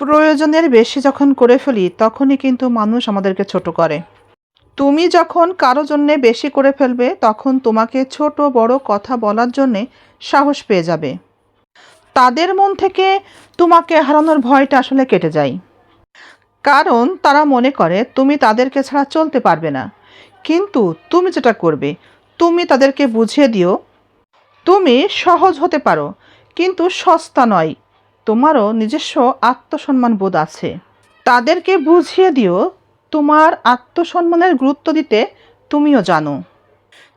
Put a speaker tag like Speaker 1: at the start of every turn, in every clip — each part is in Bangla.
Speaker 1: প্রয়োজনের বেশি যখন করে ফেলি, তখনই কিন্তু মানুষ আমাদেরকে ছোট করে। তুমি যখন কারও জন্যে বেশি করে ফেলবে, তখন তোমাকে ছোট বড় কথা বলার জন্যে সাহস পেয়ে যাবে। তাদের মন থেকে তোমাকে হারানোর ভয়টা আসলে কেটে যায়। কারণ তারা মনে করে, তুমি তাদেরকে ছাড়া চলতে পারবে না। কিন্তু তুমি যেটা করবে, তুমি তাদেরকে বুঝিয়ে দিও, তুমি সহজ হতে পারো, কিন্তু সস্তা নয়। তোমারও নিজস্ব আত্মসম্মান বোধ আছে। তাদেরকে বুঝিয়ে দিও, তোমার আত্মসম্মানের গুরুত্ব দিতে তুমিও জানো।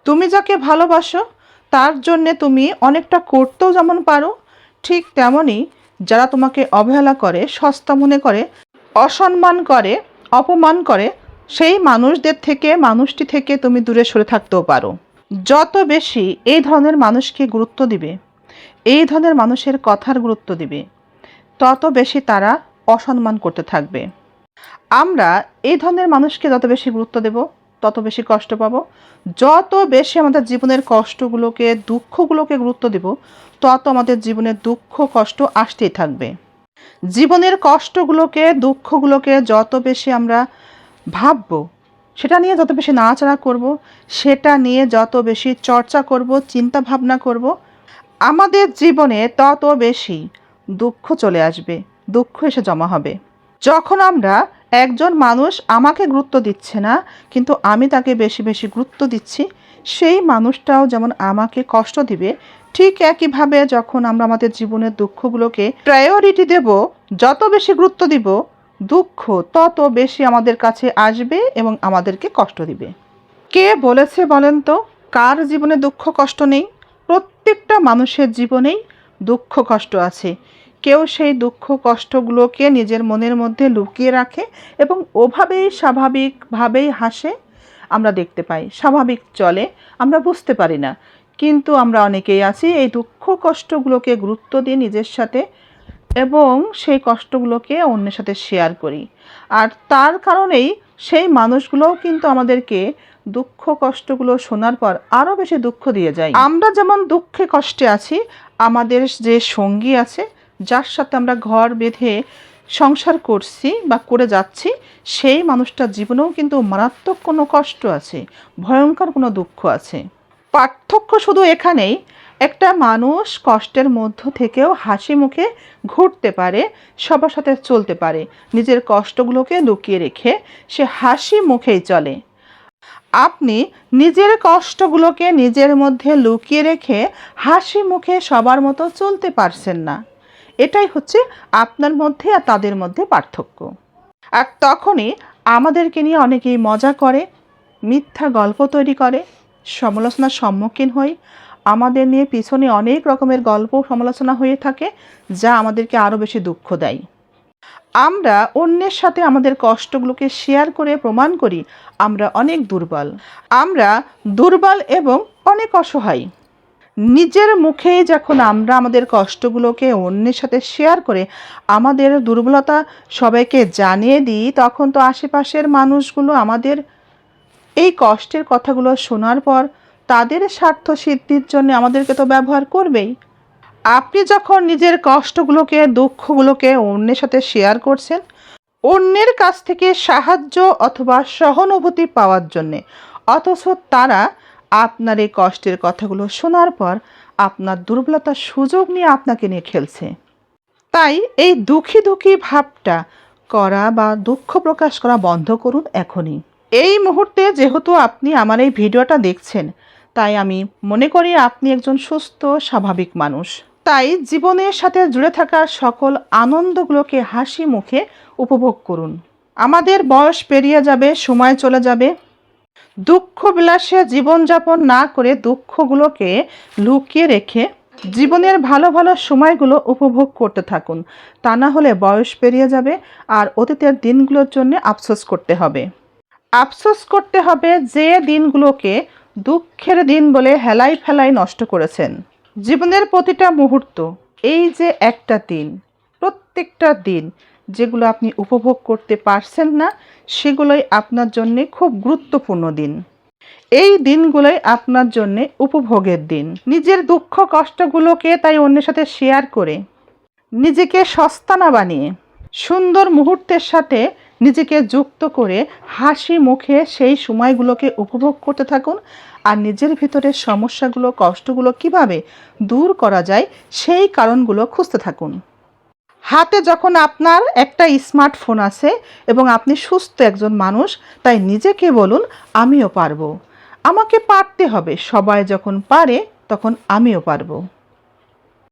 Speaker 1: তুমি যাকে ভালোবাসো, তার জন্যে তুমি অনেকটা করতেও যেমন পারো, ঠিক তেমনই যারা তোমাকে অবহেলা করে, সস্তা মনে করে, অসম্মান করে, অপমান করে, সেই মানুষদের থেকে, মানুষটি থেকে তুমি দূরে সরে থাকতেও পারো। যত বেশি এই ধরনের মানুষকে গুরুত্ব দিবে, এই ধরনের মানুষের কথার গুরুত্ব দিবে তত বেশি তারা অসম্মান করতে থাকবে। আমরা এই ধরনের মানুষকে যত বেশি গুরুত্ব দেব, তত বেশি কষ্ট পাবো। যত বেশি আমাদের জীবনের কষ্টগুলোকে, দুঃখগুলোকে গুরুত্ব দেব, তত আমাদের জীবনের দুঃখ, কষ্ট আসতেই থাকবে। জীবনের কষ্টগুলোকে, দুঃখগুলোকে যত বেশি আমরা ভাববো, সেটা নিয়ে যত বেশি নাড়াচাড়া করব, সেটা নিয়ে যত বেশি চর্চা করব চিন্তা ভাবনা করব, আমাদের জীবনে তত বেশি দুঃখ চলে আসবে, দুঃখ এসে জমা হবে। যখন আমরা একজন মানুষ আমাকে গুরুত্ব দিচ্ছে না, কিন্তু আমি তাকে বেশি বেশি গুরুত্ব দিচ্ছি, সেই মানুষটাও যেমন আমাকে কষ্ট দিবে, ঠিক একইভাবে যখন আমরা আমাদের জীবনের দুঃখগুলোকে প্রায়োরিটি দেব, যত বেশি গুরুত্ব দিব, দুঃখ তত বেশি আমাদের কাছে আসবে এবং আমাদেরকে কষ্ট দিবে। কে বলেছে বলেন তো, কার জীবনে দুঃখ কষ্ট নেই? প্রত্যেকটা মানুষের জীবনেই দুঃখ কষ্ট আছে। কেউ সেই দুঃখ কষ্টগুলোকে নিজের মনের মধ্যে লুকিয়ে রাখে এবং ওভাবেই স্বাভাবিকভাবেই হাসে। আমরা দেখতে পাই, স্বাভাবিক চলে, আমরা বুঝতে পারি না। কিন্তু আমরা অনেকেই আছি এই দুঃখ কষ্টগুলোকে গুরুত্ব দিয়ে নিজের সাথে এবং সেই কষ্টগুলোকে অন্যের সাথে শেয়ার করি। আর তার কারণেই সেই মানুষগুলোও কিন্তু আমাদেরকে দুঃখ কষ্টগুলো শোনার পর আরও বেশি দুঃখ দিয়ে যায় আমরা যেমন দুঃখে কষ্টে আছি, আমাদের যে সঙ্গী আছে, যার সাথে আমরা ঘর বেঁধে সংসার করছি বা করে যাচ্ছি, সেই মানুষটার জীবনেও কিন্তু মারাত্মক কোনো কষ্ট আছে, ভয়ঙ্কর কোনো দুঃখ আছে। পার্থক্য শুধু এখানেই, একটা মানুষ কষ্টের মধ্য থেকেও হাসি মুখে ঘুরতে পারে, সবার সাথে চলতে পারে, নিজের কষ্টগুলোকে লুকিয়ে রেখে সে হাসি মুখেই চলে। আপনি নিজের কষ্টগুলোকে নিজের মধ্যে লুকিয়ে রেখে হাসি মুখে সবার মতো চলতে পারছেন না। এটাই হচ্ছে আপনার মধ্যে আর তাদের মধ্যে পার্থক্য। আর তখনই আমাদেরকে নিয়ে অনেকেই মজা করে, মিথ্যা গল্প তৈরি করে, সমালোচনার সম্মুখীন হই। আমাদের নিয়ে পিছনে অনেক রকমের গল্প সমালোচনা হয়ে থাকে, যা আমাদেরকে আরও বেশি দুঃখ দেয়। আমরা অন্যের সাথে আমাদের কষ্টগুলোকে শেয়ার করে প্রমাণ করি, আমরা অনেক দুর্বল। আমরা দুর্বল এবং অনেক অসহায়। নিজের মুখে যখন আমরা আমাদের কষ্টগুলোকে অন্যের সাথে শেয়ার করে, আমাদের দুর্বলতা সবাইকে জানিয়ে দিই, তখন তো আশেপাশের মানুষগুলো আমাদের এই কষ্টের কথাগুলো শোনার পর তাদের স্বার্থ সিদ্ধির জন্য আমাদেরকে তো ব্যবহার করবেই। আপনি যখন নিজের কষ্টগুলোকে, দুঃখগুলোকে অন্যের সাথে শেয়ার করছেন, অন্যের কাছ থেকে সাহায্য অথবা সহানুভূতি পাওয়ার জন্যে, অথচ তারা আপনার এই কষ্টের কথাগুলো শোনার পর আপনার দুর্বলতার সুযোগ নিয়ে আপনাকে নিয়ে খেলছে। তাই এই দুঃখী দুঃখী ভাবটা করা বা দুঃখ প্রকাশ করা বন্ধ করুন এখনই। এই মুহূর্তে যেহেতু আপনি আমার এই ভিডিওটা দেখছেন, তাই আমি মনে করি আপনি একজন সুস্থ, স্বাভাবিক মানুষ। তাই জীবনের সাথে জুড়ে থাকা সকল আনন্দগুলোকে হাসি মুখে উপভোগ করুন। আমাদের বয়স পেরিয়ে যাবে, সময় চলে যাবে। দুঃখ বিলাসে জীবনযাপন না করে দুঃখগুলোকে লুকিয়ে রেখে জীবনের ভালো ভালো সময়গুলো উপভোগ করতে থাকুন। তা না হলে বয়স পেরিয়ে যাবে আর অতীতের দিনগুলোর জন্য আফসোস করতে হবে। আফসোস করতে হবে যে দিনগুলোকে দুঃখের দিন বলে হেলাই ফেলাই নষ্ট করেছেন। জীবনের প্রতিটা মুহূর্ত, এই যে একটা দিন, প্রত্যেকটা দিন যেগুলো আপনি উপভোগ করতে পারছেন না, সেগুলোই আপনার জন্যে খুব গুরুত্বপূর্ণ দিন। এই দিনগুলোই আপনার জন্যে উপভোগের দিন। নিজের দুঃখ, কষ্টগুলোকে তাই অন্যের সাথে শেয়ার করে নিজেকে সস্তা না বানিয়ে, সুন্দর মুহূর্তের সাথে নিজেকে যুক্ত করে হাসি মুখে সেই সময়গুলোকে উপভোগ করতে থাকুন। আর নিজের ভিতরের সমস্যাগুলো, কষ্টগুলো কীভাবে দূর করা যায়, সেই কারণগুলো খুঁজতে থাকুন। হাতে যখন আপনার একটা স্মার্টফোন আছে এবং আপনি সুস্থ একজন মানুষ, তাই নিজেকে বলুন, আমিও পারব। আমাকে পারতে হবে। সবাই যখন পারে, তখন আমিও পারব।